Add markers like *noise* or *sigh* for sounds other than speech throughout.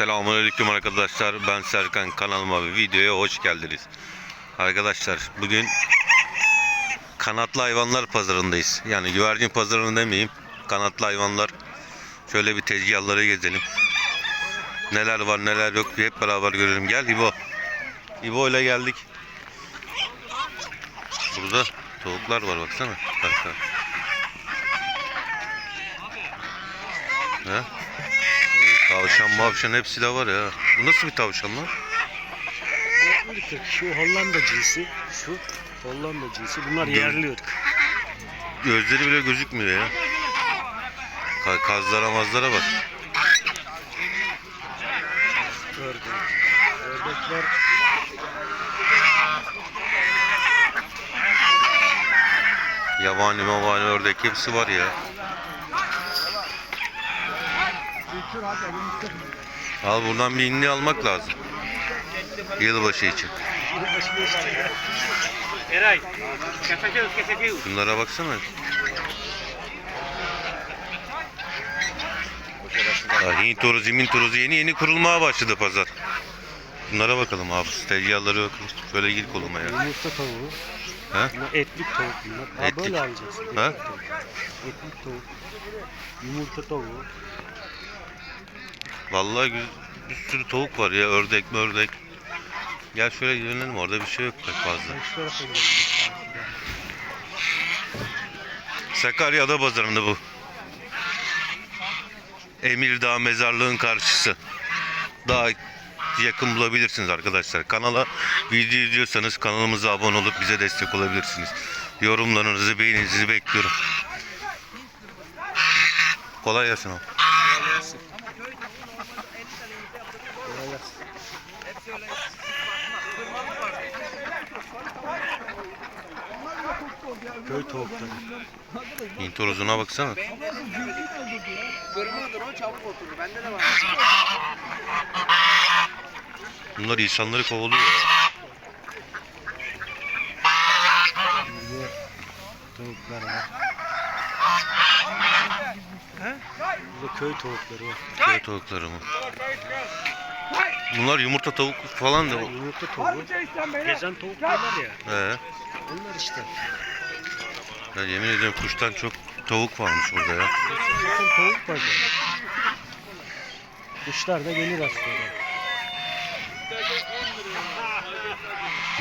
Selamünaleyküm arkadaşlar. Ben Serkan kanalıma ve videoya hoş geldiniz. Arkadaşlar bugün kanatlı hayvanlar pazarındayız. Yani güvercin pazarını demeyeyim. Kanatlı hayvanlar. Şöyle bir tezgahları gezelim. Neler var neler yok hep beraber görelim. Gel İbo. İbo ile geldik. Burada tavuklar var baksana. Bak, bak. He? Tavşan mavşan hepsi de var ya. Bu nasıl bir tavşan lan? Şu Hollanda cinsi, şu Hollanda cinsi. Bunlar Gö- yerli ırk. Gözleri bile gözükmüyor ya. Ka- kazlara mazlara bak. Ördek. Ördekler Yabani mabani ördek hepsi var ya. Al buradan bir inni almak lazım. Yılbaşı için. Eray. Keseceğiz, keseceğiz. Bunlara baksana. Hint toruzu, min toruzu yeni yeni kurulmaya başladı pazar. Bunlara bakalım abi. Tezgahları bakalım. Şöyle gir koluma ya. Yumurta tavuğu. Ha? Etlik tavuk bunlar. Ha Etlik. böyle alacaksın. Etlik Ha? tavuk. Etlik tavuk. Yumurta tavuğu. Vallahi güz- bir sürü tavuk var ya. Ördek ördek. Gel şöyle yönelim orada bir şey yok pek fazla. Sakarya Ada Pazarı'nda bu. Emirdağ mezarlığın karşısı. Daha yakın bulabilirsiniz arkadaşlar. Kanala video izliyorsanız kanalımıza abone olup bize destek olabilirsiniz. Yorumlarınızı, beğeninizi bekliyorum. Kolay gelsin. Kolay gelsin. Köy tavukları. Hint horozuna baksana. Kırmadır o çabuk oturur. Bende de var. Bunlar insanları kovalıyor ya. Tavuklar var. Burada köy tavukları var. Köy tavukları mı? Bunlar yumurta tavuk falan da. Yumurta tavuğu. Gezen tavuk diyorlar ya. He. Onlar işte. Ya yemin ediyorum kuştan çok tavuk varmış burada ya. Zaten tavuk var zaten. Kuşlar da gelir aslında.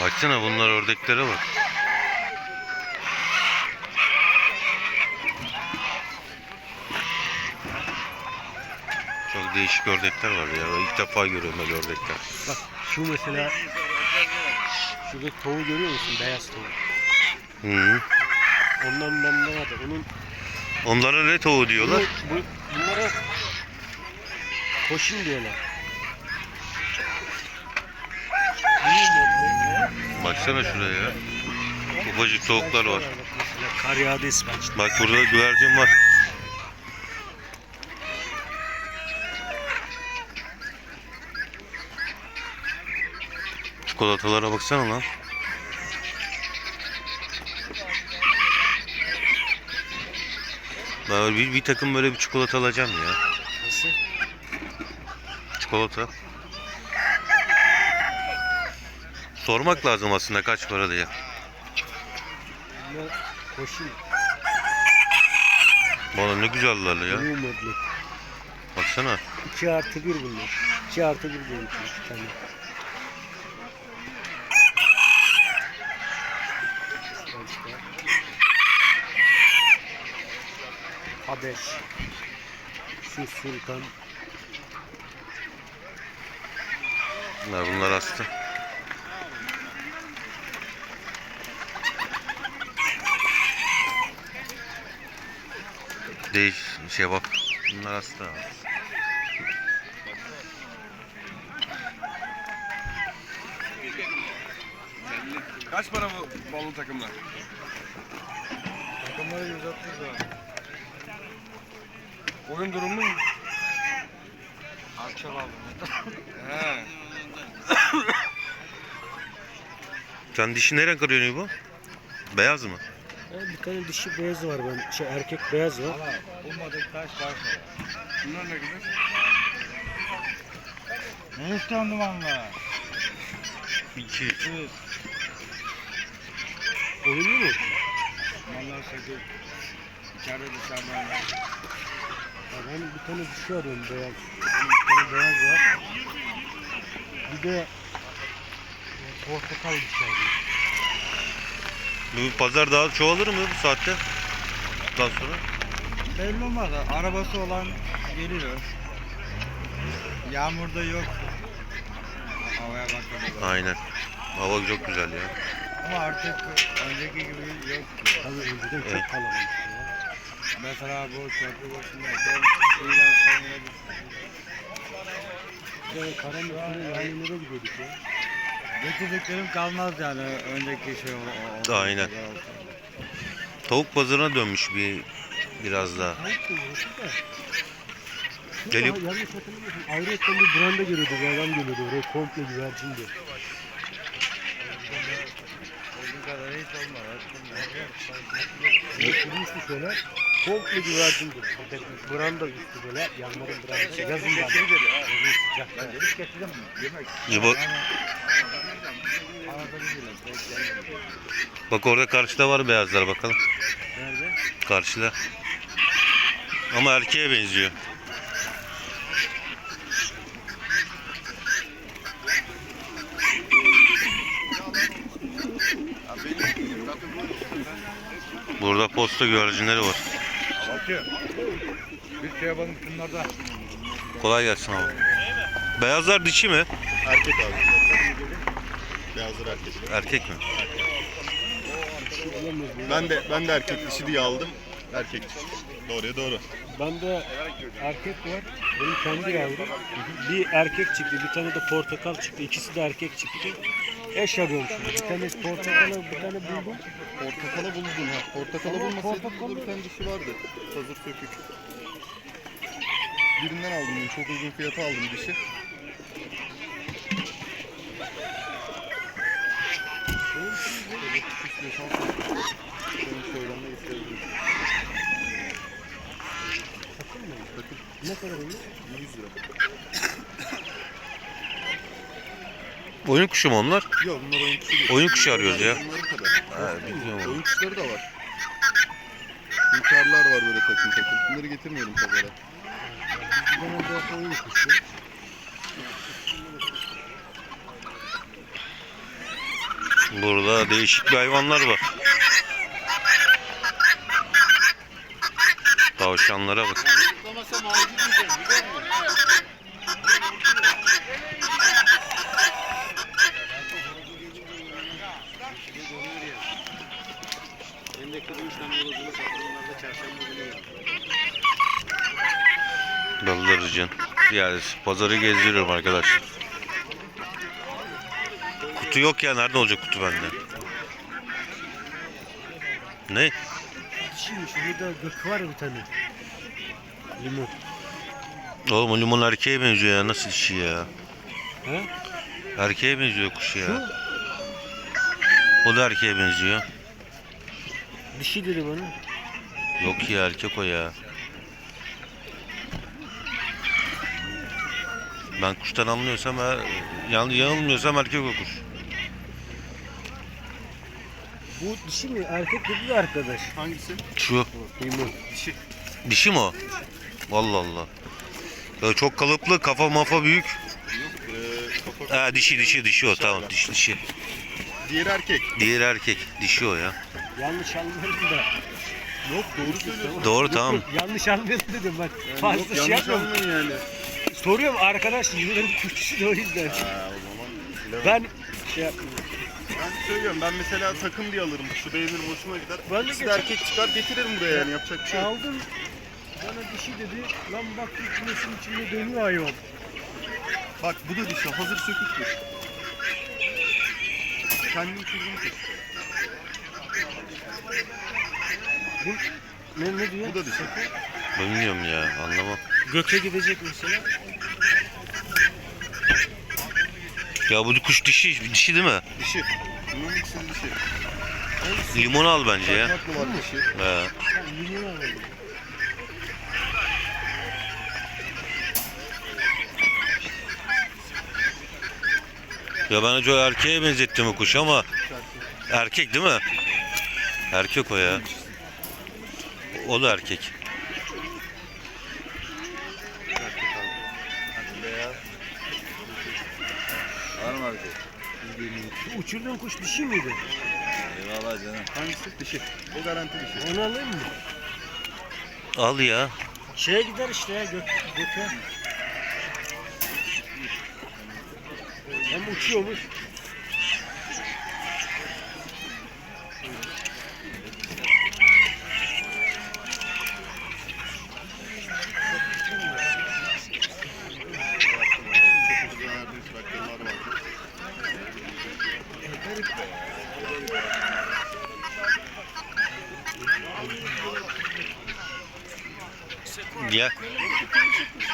Baksana bunlar ördeklere bak. Çok değişik ördekler var ya. İlk defa görüyorum böyle ördekler. Bak şu mesela şurada tavuğu görüyor musun? Beyaz tavuk. Hı. Ondan bende vardı. Onun Onlara ne tavuğu diyorlar? Bu, bu, bunlara koşun diyorlar. Baksana şuraya ya. Ufacık tavuklar var. Kar yağdı İsveç'te. Bak burada güvercin var. Çikolatalara baksana lan. Ben bir, bir takım böyle bir çikolata alacağım ya. Nasıl? Çikolata. Sormak lazım aslında kaç para diye. Koşun. Bana ne güzeller ya. Baksana. 2 artı 1 bunlar. 2 artı 1 diyor iki tane. Habeş. Şu sultan. Bunlar, bunlar hasta. Değiş şey bak. Bunlar hasta. Kaç para bu balon takımlar? Takımları 130 lira. Oyun durumu mu? Akçal aldım. He. Sen dişi ne renk arıyorsun bu? Beyaz mı? bir tane dişi beyaz var ben. Şey erkek beyaz var. Bunlar ne kadar? Ne istiyorsun dumanla? 2. Evet. Oynuyor mu? Dumanlar sakın. İçeride dışarıda. Ben bir tane bir şey arıyorum beyaz. Bir tane beyaz var. Bir de e, portakal bir şey arıyorum. Bu pazar daha çoğalır mı bu saatte? Daha sonra? Belli olmaz. Arabası olan geliyor. Yağmurda yok. Havaya bakalım. Aynen. Hava çok güzel ya. Ama artık önceki gibi yok. Tabii önceden çok kalabalıktı ya. Mesela bu köprü başındayken İran Bir de karanın üstüne yayınlara gidiyorduk ya. Getirdiklerim kalmaz yani önceki şey o. o- Aynen. Tavuk pazarına dönmüş bir biraz daha. Şurada Gelip- ayrıca bir branda geliyordu, bir adam geliyordu oraya komple güvercindi. Bugün kadar hiç olmadı. Getirmişti şöyle, komple güvercindi. Burada branda üstü böyle, yanların branda. Yazın ben. Yazın sıcakta. Bekleyelim. bak orada karşıda var beyazlar bakalım. Nerede? Karşıda. Ama erkeğe benziyor. Burada posta güvercinleri var. Bakıyor. Bir şeye bakın şunlarda. Kolay gelsin abi. Beyazlar dişi mi? Erkek abi. Beyazlar erkek. Erkek mi? Ben de ben de erkek dişi diye aldım. Erkek dişi. Doğruya doğru. Bende erkek var. Benim kendi yavrum. Bir erkek çıktı, bir tane de portakal çıktı. İkisi de erkek çıktı. Eş arıyorum şimdi. Bir tane portakalı, bir tane buldum. Portakalı buldun ha. Portakalı Ama bulmasaydın portakalı- burada bir tane dişi vardı. Hazır sökük. Birinden aldım ben. Çok uygun fiyata aldım dişi. İstiyorsan senin söylenme isteyebilirim. Sakın mı? Ne kadar olur? 100 lira. Oyun kuşu mu onlar? Yok bunlar oyun kuşu değil. Oyun kuşu arıyoruz ya. Ha, bilmiyorum. Oyun kuşları da var. Hünkârlar var böyle takım takım. Bunları getirmiyorum pazara. Genelde oyun kuşu. Burada değişik bir hayvanlar var. Tavşanlara bak. Da çarşamba günü geldi. Bıldırcın. Yani pazarı gezdiriyorum arkadaşlar. Kutu yok ya. Nerede olacak kutu bende? Ne? Şimdi şurada gık var bir tane. Limon. Oğlum o limon erkeğe benziyor ya. Nasıl işi ya? He? Erkeğe benziyor kuş Şu ya. O da erkeğe benziyor. Dişi dedi bana. Yok ya erkek o ya. Ben kuştan anlıyorsam, er, yan, yanılmıyorsam erkek o kuş. Bu dişi mi? Erkek dedi de arkadaş. Hangisi? Şu Limon. Dişi. dişi mi o? Allah Allah. Ya çok kalıplı, kafa mafa büyük. Ee, kafa... Ha dişi dişi dişi o tamam dişi dişi. Diğeri erkek. Diğer erkek dişi o ya. Yanlış anlıyorum da. Yok doğru söylüyorsun. Doğru Yok, tamam. yok, yanlış anlıyorum dedim bak. Fazla Yok şey yanlış yapmıyorum. yani. Soruyorum arkadaş yılların kuşçusu da o yüzden. Ha, o zaman bilemem. Ben şey yapmıyorum. Ben söylüyorum ben mesela takım diye alırım. Şu beğenir hoşuma gider. Ben de İkisi de geçen- erkek çıkar getiririm buraya yani yapacak bir şey yok. Aldım. Bana dişi dedi. Lan bak kümesin içinde dönüyor hayvan. Bak bu da dişi hazır söküktür. Kendim uçurduğum kuş. Ne, ne diyor? Bu da dişi. Bilmiyorum ya anlamam. Göke gidecek mesela. Ya bu kuş dişi, dişi değil mi? Dişi. Bunun ikisi dişi. Limon al bence ya. Dişi. He. Limon alalım. Ya ben önce o erkeğe benzettim o kuş ama erkek değil mi? Erkek o ya. O da erkek. Var mı abi? Şu uçurduğun kuş dişi miydi? Eyvallah canım. Hangisi dişi? O garanti dişi. Onu alayım mı? Al ya. Şeye gider işte ya gök, göke. Hem uçuyormuş.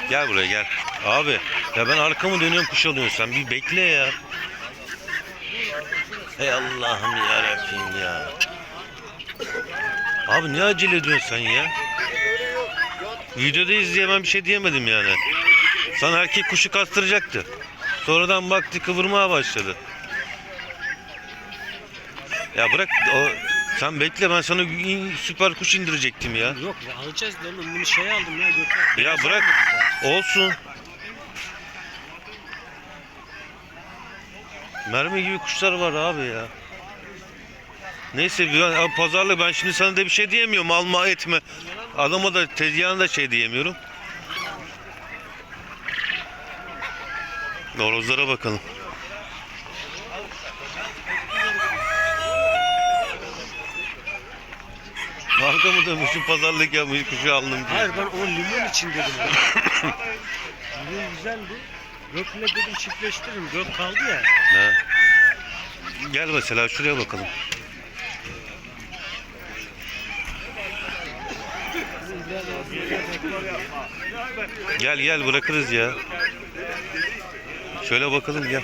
Gel buraya gel. Abi ya ben arkamı dönüyorum kuş alıyorsun sen bir bekle ya. Ey Allah'ım ya Rabbim ya. Abi niye acele ediyorsun sen ya? Videoda izleyemem bir şey diyemedim yani. Sana erkek kuşu kastıracaktı. Sonradan baktı kıvırmaya başladı. Ya bırak o sen bekle ben sana in- süper kuş indirecektim ya. Yok alacağız da oğlum bunu şey aldım ya göke. Ya bırak. Olsun. Mermi gibi kuşlar var abi ya. Neyse ben, abi pazarlık ben şimdi sana da bir şey diyemiyorum alma etme. Adama da tezgahına da şey diyemiyorum. Horozlara bakalım. Arkamı dönmüşüm pazarlık yapmış kuşu aldım diye. Hayır ben o limon için dedim. *coughs* limon güzeldi. Gökle dedim çiftleştiririm. Gök kaldı ya. Ha. Gel mesela şuraya bakalım. Gel gel bırakırız ya. Şöyle bakalım gel.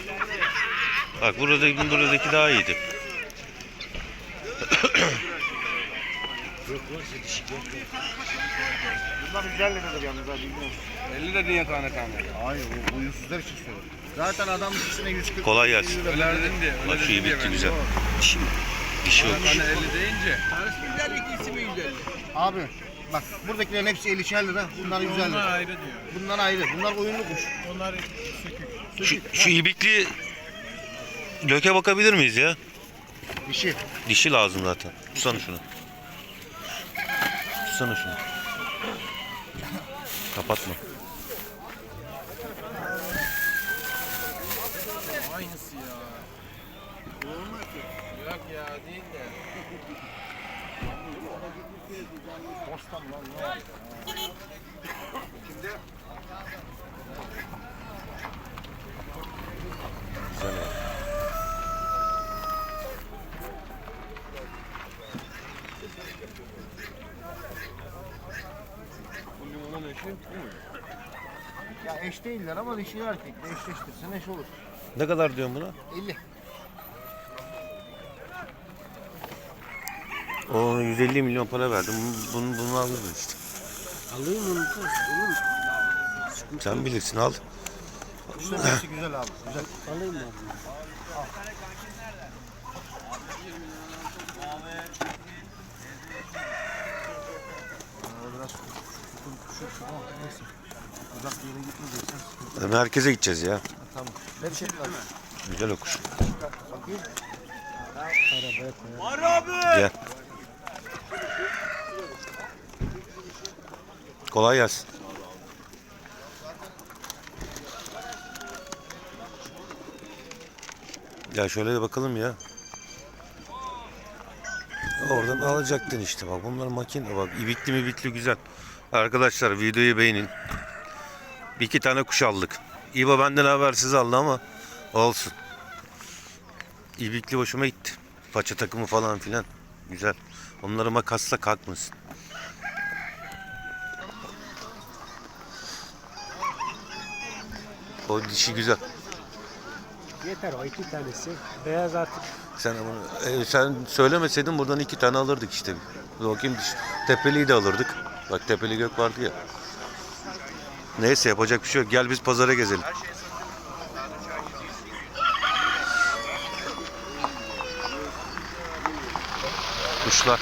Bak burada buradaki daha iyiydi. Gök varsa dişi gök var. Bunlar 150 liradır yalnız abi bilmiyorum. 50 de diye tane tane. Hayır o uyusuzlar için söylüyorum. Zaten adam ikisine 140 Kolay gelsin. Ölerdin diye. Bak şu iyi bitti güzel. Dişi mi? Dişi yok. Tane 50 deyince. Abi bak buradakilerin hepsi 50'şer lira. Bunlar 150 lira. ayrı diyor. Bunlar ayrı. Bunlar oyunlu kuş. Onlar Şu, şu ibikli löke bakabilir miyiz ya? Dişi. Dişi lazım zaten. Tutsana şunu. Tutsana şunu. Kapatma. aynısı ya. Yok ya değil de. Güzel ya. Ya eş değiller ama dişi erkekle eşleştirsen eş olur. Ne kadar diyorsun buna? 50. O 150 milyon para verdim. Bunu, bunu, alırız işte. Alayım onu da. Oğlum Sen bilirsin al. Kuşların hepsi güzel abi. Güzel. alayım. O biraz şu şu ama neyse. Uzak bir yere gitmeyeceksen. Merkeze gideceğiz ya. Tamam. Ne bir şey var. Güzel o kuş. Bakayım. Arabaya koyar. Gel. Kolay gelsin. Ya şöyle de bakalım ya. Oradan alacaktın işte bak bunlar makine bak ibikli mi bitli güzel. Arkadaşlar videoyu beğenin. Bir iki tane kuş aldık. İbo benden habersiz aldı ama olsun. İbikli hoşuma gitti. Paça takımı falan filan. Güzel. Onları makasla kalkmasın. O dişi güzel. Yeter o iki tanesi. Beyaz artık Sen e, sen söylemeseydin buradan iki tane alırdık işte. Bakayım diş. Tepeliyi de alırdık. Bak tepeli gök vardı ya. Neyse yapacak bir şey yok. Gel biz pazara gezelim. Kuşlar.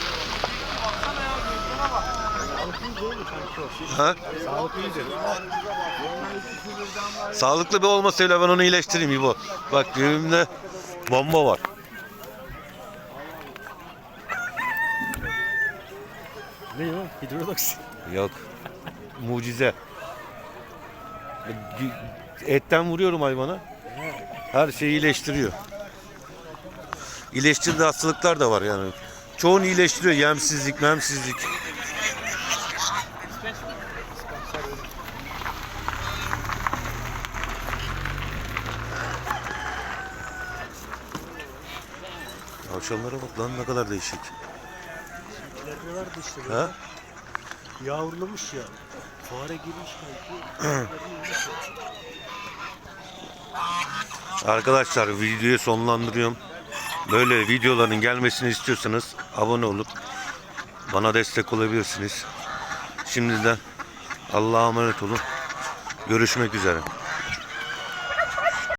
Ha? Sağlıklı bir olmasıyla ben onu iyileştireyim İbo. Bak düğümde bomba var. Ne o? Hidroloks. Yok. Mucize. Etten vuruyorum hayvana. Her şeyi iyileştiriyor. İyileştirdiği hastalıklar da var yani. Çoğunu iyileştiriyor. Yemsizlik, memsizlik. Tavşanlara bak lan ne kadar değişik. İleride vardı işte. Ha? Yavrulamış ya. Fare girmiş. Arkadaşlar videoyu sonlandırıyorum. Böyle videoların gelmesini istiyorsanız abone olup bana destek olabilirsiniz. Şimdiden Allah'a emanet olun. Görüşmek üzere.